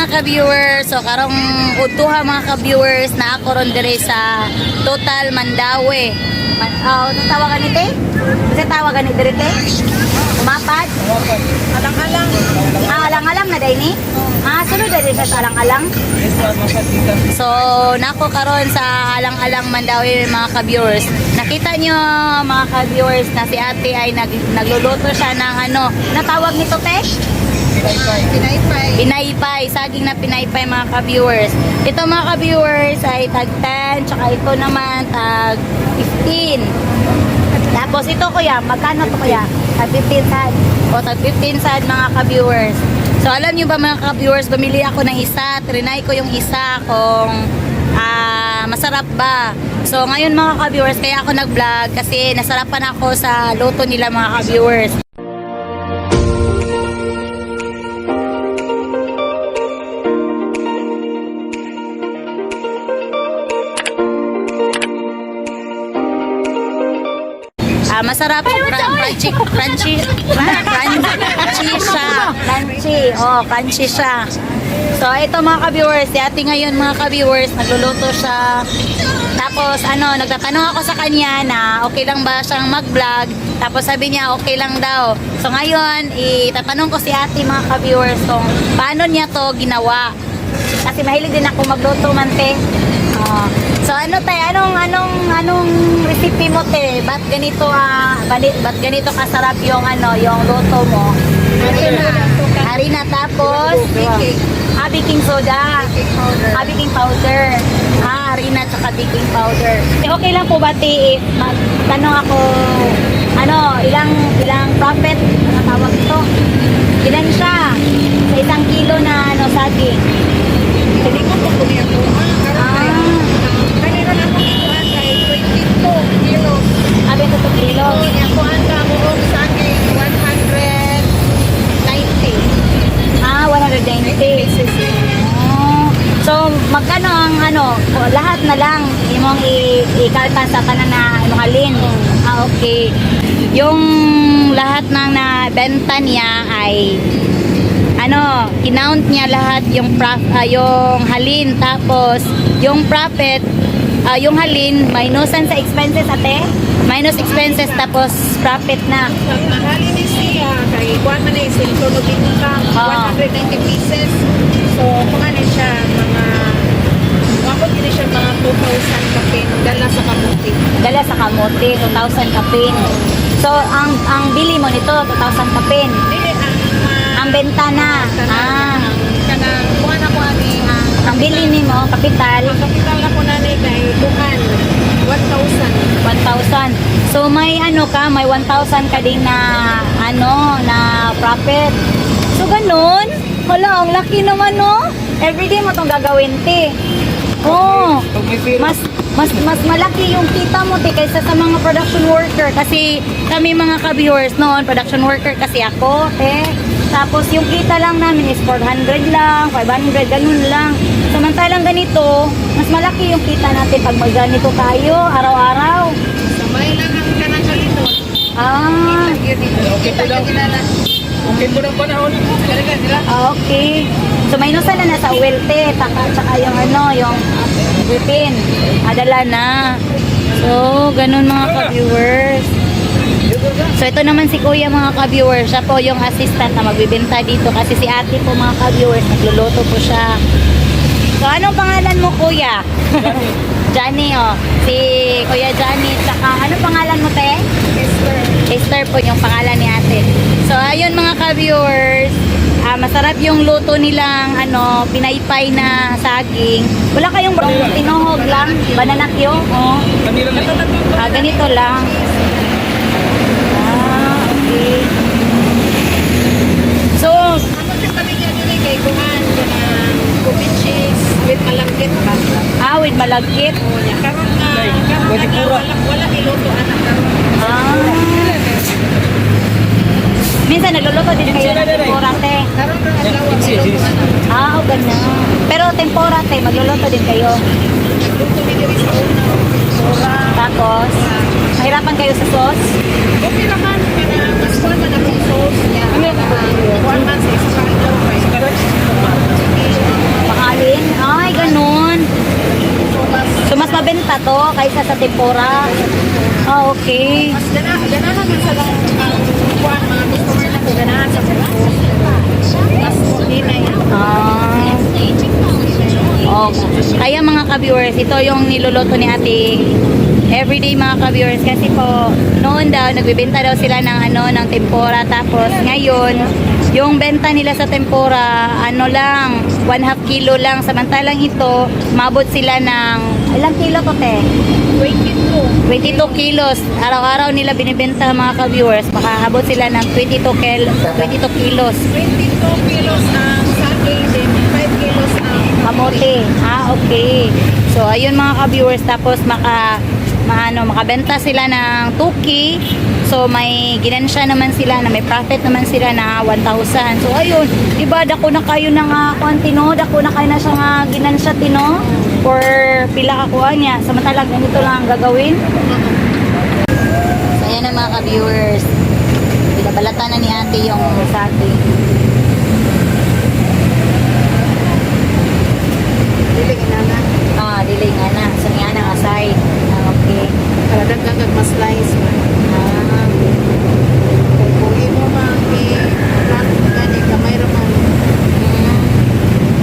mga ka-viewers. So karong utuha mga ka-viewers na ako ron dire sa Total Mandawi. Man, oh, ano tawagan ni te? Kasi tawagan ni dire te? Umapad? Alang-alang. Ah, alang-alang na day ni? Ah, sunod siya sa alang-alang? So, nako karon sa alang-alang Mandawi mga ka-viewers. Nakita nyo mga ka-viewers na si ate ay nag, nagluluto siya ng ano, natawag nito te? Pinaypay. Pinaypay, saging na pinaypay mga ka-viewers. Ito mga ka-viewers ay tag 10, tsaka ito naman tag 15. Tapos ito kuya, magkano to kuya? Tag 15 sad. O tag 15 sad mga ka-viewers. So alam nyo ba mga ka-viewers, bumili ako ng isa, trinay ko yung isa kung ah, masarap ba. So ngayon mga ka-viewers, kaya ako nag-vlog kasi nasarapan ako sa luto nila mga ka-viewers. Ah, masarap crunchy, crunchy, crunchy, crunchy siya. Crunchy, oh, crunchy siya. So, ito mga ka-viewers, ate ngayon mga ka-viewers, nagluluto siya. Tapos, ano, nagtatanong ako sa kanya na okay lang ba siyang mag-vlog. Tapos sabi niya, okay lang daw. So, ngayon, itatanong ko si ate mga ka-viewers kung paano niya to ginawa. Kasi mahilig din ako magluto man, te. Oh. So ano tay, anong anong anong recipe mo te? Ba't ganito ah, balit, ba't ganito kasarap yung ano, yung luto mo? Harina. Harina tapos Baking. ah, baking soda. Baking powder. Ah, baking powder. Ah, harina tsaka baking powder. Okay lang po ba te if magtanong ako ano, ilang ilang profit ang tawag ito? Ilan siya? Sa isang kilo na ano saging. Hindi ko po kuya po. Ah, Ah. Kanina na po ikuan kay 22 kilos. Abi ito to kilo. So, yung kuan ka mo og sa akin 190. Ah, 190 pesos. Oh. So, magkano ang ano, lahat na lang imong ikalta sa tanan na imong halin. Ah, okay. Yung lahat ng nabenta niya ay ano, kinount niya lahat yung prof, ah, yung halin tapos yung profit ah, yung halin minusan sa expenses ate minus expenses tapos profit na. Ang mahali ni siya kay kuan man silso no income Ah. 190 pieces. So, mga ni siya mga Wako din siya mga 2,000 kapin dala sa kamuti. dala sa kamote 2,000 kapin. So ang ang bili mo nito 2,000 kapin. Dili ang ang benta na. ah. Kanang kuan ako ani ang ang bili nimo kapital. Ang kapital ako nanay kay duhan 1,000. 1,000 so may ano ka may 1,000 ka ding na ano na profit. So ganun. Wala ang laki naman no? Everyday mo tong gagawin te. Oh mas mas mas malaki yung kita mo te kaysa sa mga production worker. Kasi kami mga ka-viewers noon production worker kasi ako te. Tapos yung kita lang namin is 400 lang 500 ganun lang samantalang ganito mas malaki yung kita natin pag magganito tayo araw-araw. Sabay lang ang kanang kalito. ah. Okay po lang. okay po ng panahon. Ah, okay. So minusan na na sa welte taka tsaka yung ano yung whipping adala na. So ganun mga ka-viewers. So ito naman si Kuya mga ka-viewers, siya po yung assistant na magbibenta dito kasi si ate po mga ka-viewers, nagluluto po siya. So anong pangalan mo Kuya? Johnny oh. Si Kuya Johnny, tsaka anong pangalan mo te? Esther. Esther po yung pangalan ni ate. So ayun mga ka-viewers, ah, masarap yung luto nilang ano, pinaypay na saging. Wala kayong tinuhog lang, banana kyo? Oh. Ah, ganito lang. Ah, okay. So, Ano kami niya dili kay coffee cheese with malagkit ba? ah, with malagkit. O niya karon na pwede na wala wala iluto anak karon. Ah. Minsan nagluluto din kayo ng tempura, te. Karon na anak. Ah, o ganun. Pero tempura, te, magluluto din kayo. Luto ni diri sa una. Tapos, mahirapan kayo sa sauce. Okay naman mas kuan man akong sauce. Ano kuan man sa isa ka adlaw kay. Sige. to kaysa sa tempura. Ah, okay. Mas mga Mas. Ah. Oh. Kaya mga ka-viewers, ito yung niluluto ni ate everyday mga ka-viewers kasi po noon daw nagbebenta daw sila ng ano ng tempura tapos ngayon yung benta nila sa tempura ano lang 1 half kilo lang samantalang ito mabot sila ng ilang kilo to te 22. 22 kilos araw-araw nila binibenta mga ka-viewers makaabot sila ng 22 kil 22 kilos 22 kilos ang saging, then 5 kilos ang kamote. Ah, okay. So, ayun mga ka-viewers. Tapos, maka, maano, makabenta sila ng 2K. So, may ginansya naman sila na may profit naman sila na 1,000. So, ayun. Diba, dako na kayo na nga kontino. Dako na kayo na siya nga ginansya, tino. For pila kakuha niya. Samantala, ganito lang ang gagawin. So, ayan na mga ka-viewers. Binabalatan na ni ate yung saging. dili inana. Ah, dili nga na. So, nga na aside. Ah, okay. Para dagdag mas slice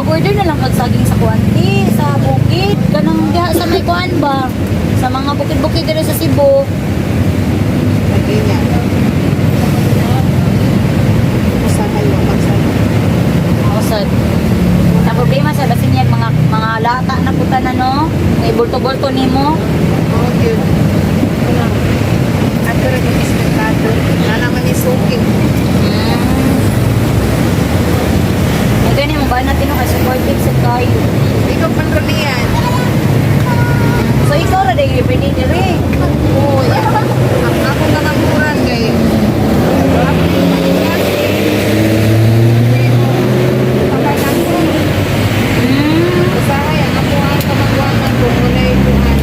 Mag-order na lang kag saging sa kuwanti, sa bukid. Ganang diha sa may kuan ba? Sa mga bukid-bukid dito sa Cebu. Lagi niya. Usa kayo pagsama. Ausad. Na problema sa basin yan mga mga lata na puta na no. May bulto-bulto nimo. Yun. Wala. Yung ispekado. Wala naman yung suking. Mm. Ay, ganyan mo ba natin? Kasi supportive sa tayo. Ikaw pa rin yan. So, ikaw ra dahil pwede dire. Oo, yan. Ang ako nakamuran kay Mm. Usahay, ang ako ang kamagwanan kung walay buwan.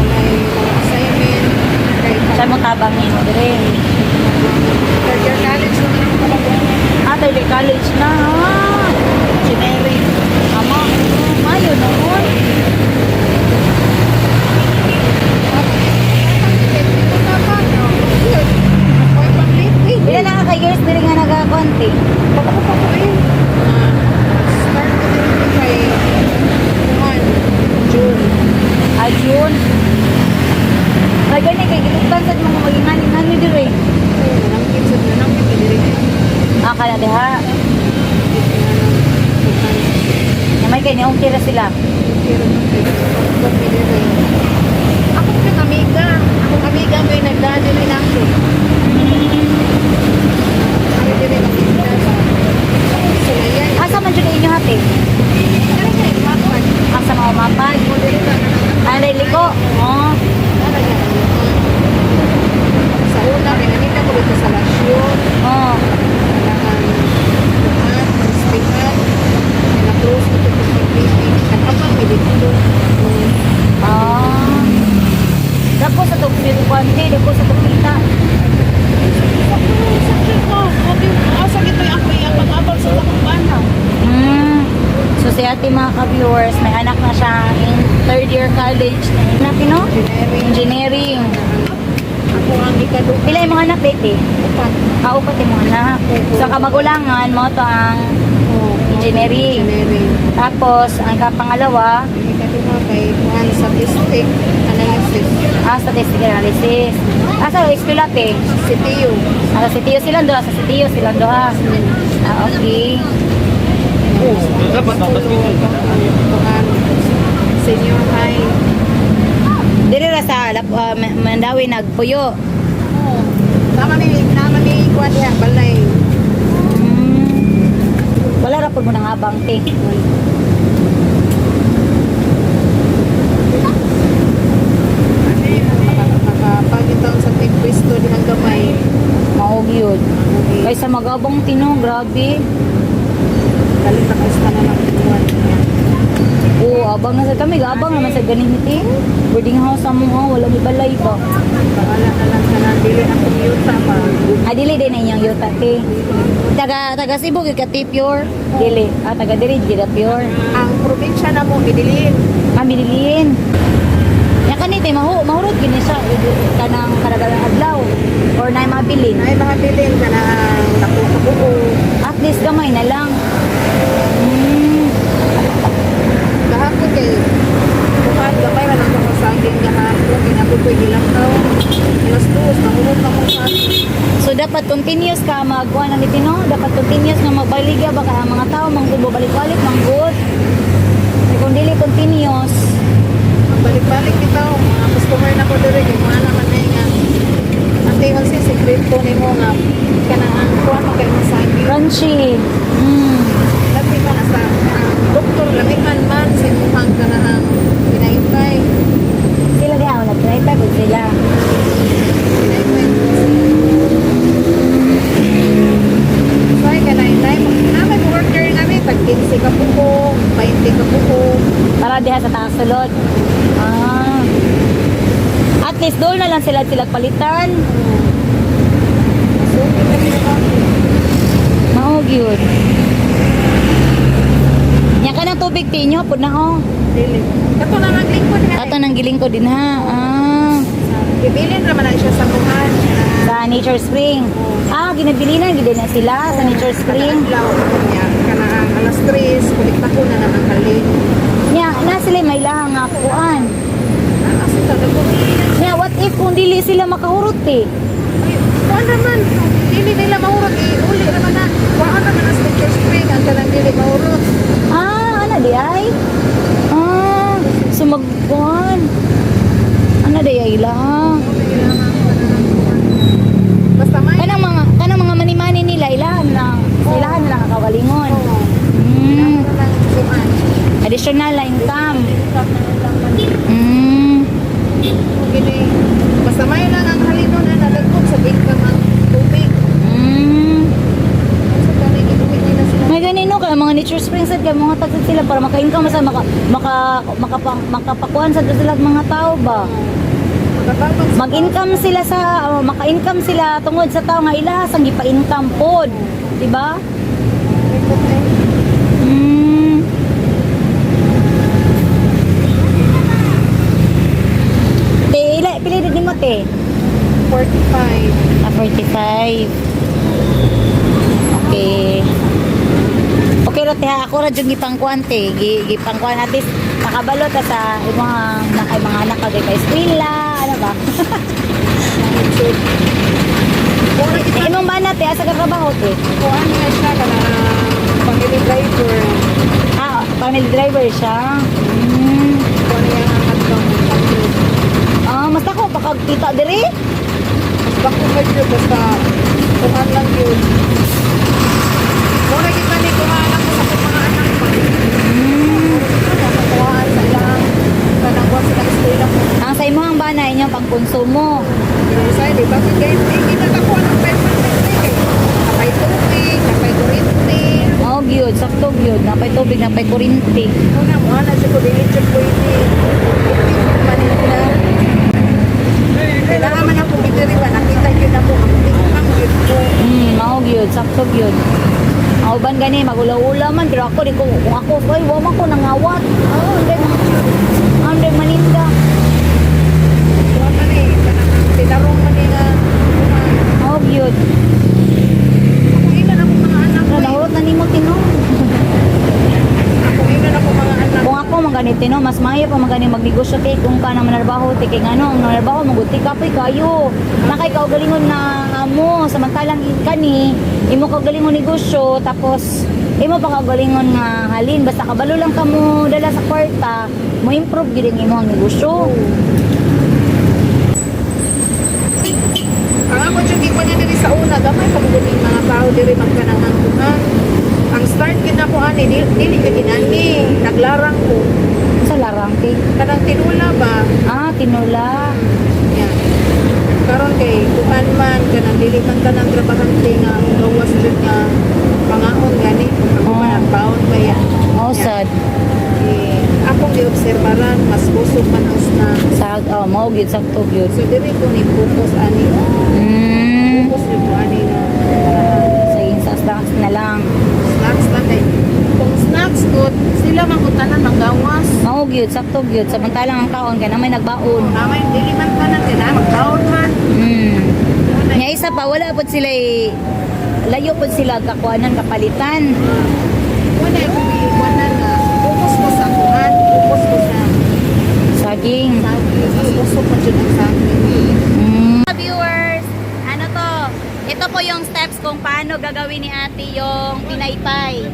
Walay mga assignment. Kay Saan mo tabang nimo dire? third year college naman ang kamagwanan. Ah, third year college na. Ah, engineering. Ama, mayo noon. Ito na ba? Yun. Ako'y pang-late. Bila na ka years diri nga nagakonti. Start ko din kay Juan. June. Ah, June. Ay, gani kay gilutan sa mga magingani-ngani dire. Nangkit sa nangkit sa diri. Ah, kana diha. Namay kay niong tira sila. Ako yung amiga. Akong amiga may nagdaan din rin ako. Kami din rin amiga sa Sulayan. Asa man jud inyo hati? Kaya nga, imakuan. Asa mga mapad? Mo din ka na Ah, liko. Oh. Sa una, kaya nanita ko dito sa Lasyon. Oh. Kailangan tuhan, speakan. Kaya na-close ko dito sa meeting. Nagkapang may dito. Ah. Dako sa tug dito kwanti, dako sa tugita. Asa gito yung ako yung pag-abal sa takong bana. Hmm. So si ate mga ka-viewers, may anak na siya in third year college. Na no? Engineering. Ako ang ikado. Pila yung mga anak, Betty? Upat. Ah, upat yung mga anak. So kamagulangan mo to ang Oh, Engineering. Tapos ang kapangalawa, Ang ikaduma kay Juan Statistic Analysis. ah, statistic analysis. Ah, sa eskwela te. CTU. Ah, sa sitiyo silang doha, sa sitiyo silang doha. Ah, okay. Dapat na Tuhan. Senior high. Dili ra sa lap, Ma- Mandawi nagpuyo. Oh. Tama ni, tama ni diha, balay. Hmm. Wala ra pud mo nang abang te. Nakapagitaw sa tigpwisto di ang gamay. Maog yun. Kaysa magabang tino, grabe. Galit na kaista na ng. Oo, abang na sa kami, abang naman sa ganito. Boarding house sa mga, wala may balay ba? Pakala na lang sa nandili ang kumiyuta pa. Ah, dili din na inyong yuta, te. Taga, taga Cebu, ka ti pure. Dili. Ah, taga dili, di pure. Ang probinsya na mo, idilin. Kami dilin. kanite mahu mahurot gini siya eh, kanang kadaghagang adlaw or na mabilin. Ay, mga bilin ka na nakuha At least gamay na lang. Mm. Kahapon kay Kuhan, gamay man ang mga saging kahapon. Kinabukoy nilang daw. Alas dos, nahulog na kong saging. So dapat continuous ka magkuha ng litino, dapat continuous nga magbaligya baka ang mga tao mang balik-balik mang good. Kung dili continuous, Balik-balik kita, oh. mga customer na ko diri kay mga naman na nga. Ante ang si secret ko ni mo nga kanang kuha mo kay mga saging. crunchy. Mm. Labi ka na sa ah, doktor, labi man man sa imuhang ka na ang pinahintay. Sila di ako nag-try pa sila. Pinahintay. So, ay ka na intay. Namin order namin, tag 15 ka po ko, 20 ka po ko. Para diha sa taas sulod. Ah. At least doon na lang sila sila palitan. Mahog yun. Nya ka ng tubig tinyo, pud na oh. Dili. Kato na ang lingkod nga. Ato nang giling ko din ha. Ah. Ibilin naman na siya sa kuhan. Sa Nature Spring. Ah, ginabilinan gid na sila sa Nature Spring. Kanang alas 3, kulikta ko na naman halin. Nya na sila may lahang nga kuan. Nya what if kung dili sila makahurot eh? Ay, kuhan naman. Dili nila mahurot. Eh, uli naman na. Kuhan naman ang Stitcher Spring. Ang kanang dili mahurot. Ah, ana di ay? Ah, sumagkuan. Ana di ay lang. Basta may. Kanang mga kanang mga mani-mani nila ilahan lang. Ilahan na lang ang kawalingon. Oo. Mm, Kailangan na ng kuhan. additional na income. Mm. Gini. Basta may lang ang halino na nadagkog sa income ang tubig. Mm. Sa kanang gituwid nila sila. May ganino ka mga nature springs at kay mga tagsad sila para maka-income sa maka maka makapa, makapakuan sa sila mga tao ba. Mag-income sila sa oh, maka-income sila tungod sa tao nga ilahas ang gipa-income pod, di ba? Mm. Te, ila pili din mo te. 45. Ah, 45. Okay. Okay ro ha ako ra jud gipangkuan te, gi gipangkuan atis nakabalo ta sa imong nakay mga anak kagay pa eskwela, ano ba? Kung Te, nakita imong bana te asa ka trabaho te? kuhan niya siya ka na family driver. Ah, family driver siya. Mm. Kuhan niya ang hotdog. Ah, mas ako pakagkita diri. Mas bako ka dyan basta kuhan lang yun. Kung nakita ni kuhan ako sa akong mga anak pa. Kuhaan sa ilang kuhan sa eskwela ko. Ang sa imong bana inyo pangkonsumo. Pero sa di ba kaya hindi na ako ang pwede Napay tubig, napay kurinti. Oh, gyud, sakto gyud, napay tubig, napay kuryente. Una mo na sa kudilit sa pwede. Manila. Kailangan man ako bitiri ba nakita yun ako. Ko ko. Hmm, mao gyud, sakto gyud. Ang uban gani magulaw-ula man pero ako di ko kung ako oy wa man ko nangawat. Oh, hindi Ande maninda. Kuha man eh. kanang Tinarong man eh nga. Mao gyud. Ako ilan ako mga ko na nimo tino. Ako ilan ako mga anak. Kung ako man no, mas maayo pa man gani magnegosyo kay kung ka na manarbaho ti kay ngano, ang manarbaho maguti ka pa kayo. Nakay ka galingon na amo samantalang kani imo ka galingon negosyo tapos imo pa ka og galingon nga halin basta kabalo lang ka mo dala sa kwarta mo improve gid ang imong negosyo. Ang ako di pa niya diri sa una, gamay pa mo din mga tao diri magkanangan kuhan. Ang start gina ko ani, dili dili ka ginani, naglarang ko. Sa larang kay Kanang tinula ba? ah tinula. Kay kuhan man kanang dili man kanang trabahante nga gawas jud nga pangaon gani. Ako man Oh. nagbaon ba yan. Mao sad Eh, akong giobserbaran mas busog man ang snack. sa oh, mao gyud sakto gyud. So diri ko ni focus ani. Mm. Focus ni ko ani ah, Sa insas snacks na lang. snacks lang kay kung snacks good sila man ko tanan manggawas. Mao mao gyud sakto gyud samantalang ang kaon kay na may nagbaon. Tama yung diliman pa na sila, magtaon man. Isa pa wala pud sila eh, layo pud sila kakuanan kapalitan. Wala yung kumiiwanan na focus ko sa kuhan, focus ko sa Saging. sabi, mas gusto ko dyan ang sabi. Mm. Viewers, ano to? Ito po yung steps kung paano gagawin ni ate yung pinaypay.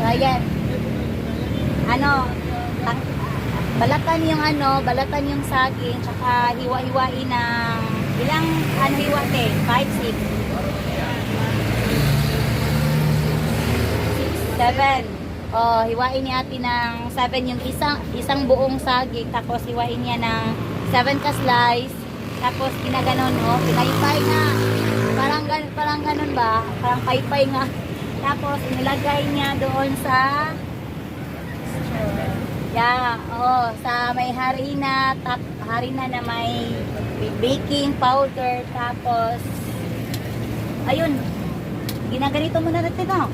So, ayan. Ano, balatan yung ano, balatan yung saging, tsaka hiwa-hiwain ng ilang ano hiwa te? 5, 6. 7. Oh, hiwain ni ate ng 7 yung isang isang buong saging tapos hiwain niya ng 7 ka slice tapos ginaganon oh, pinaypay nga. Parang parang ganun ba? Parang paypay nga. Tapos inilagay niya doon sa Yeah, oh, sa may harina, tap, harina na may baking powder, tapos, ayun, ginaganito muna natin, no?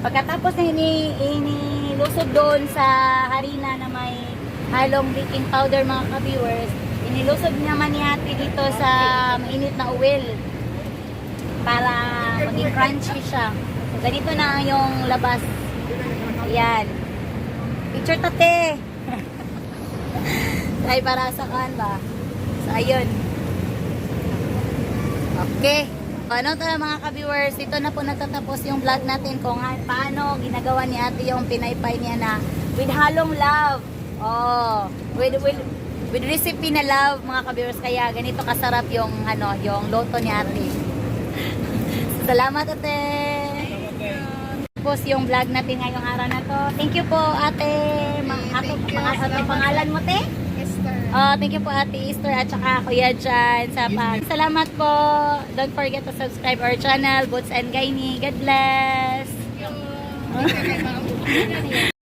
Pagkatapos na ini, inilusod doon sa harina na may halong baking powder mga ka-viewers, inilusod naman ni ate dito sa mainit na oil para maging crunchy siya. So, ganito na yung labas. Ayan. Picture tate. Ay, para sa kan ba? So, ayun. Okay. Ano to mga ka-viewers, dito na po natatapos yung vlog natin kung paano ginagawa ni ate yung pinaypay niya na with halong love. Oh, with, with, with recipe na love mga ka-viewers. Kaya ganito kasarap yung, ano, yung loto ni ate. Salamat ate. Tapos yung vlog natin ngayong araw na to. Thank you po ate. You. pang, ano Salamat. pangalan mo te? Oh, thank you po Ate Easter at saka Kuya Jan sa pag. Salamat po. Don't forget to subscribe our channel, Boots and Gaini. God bless.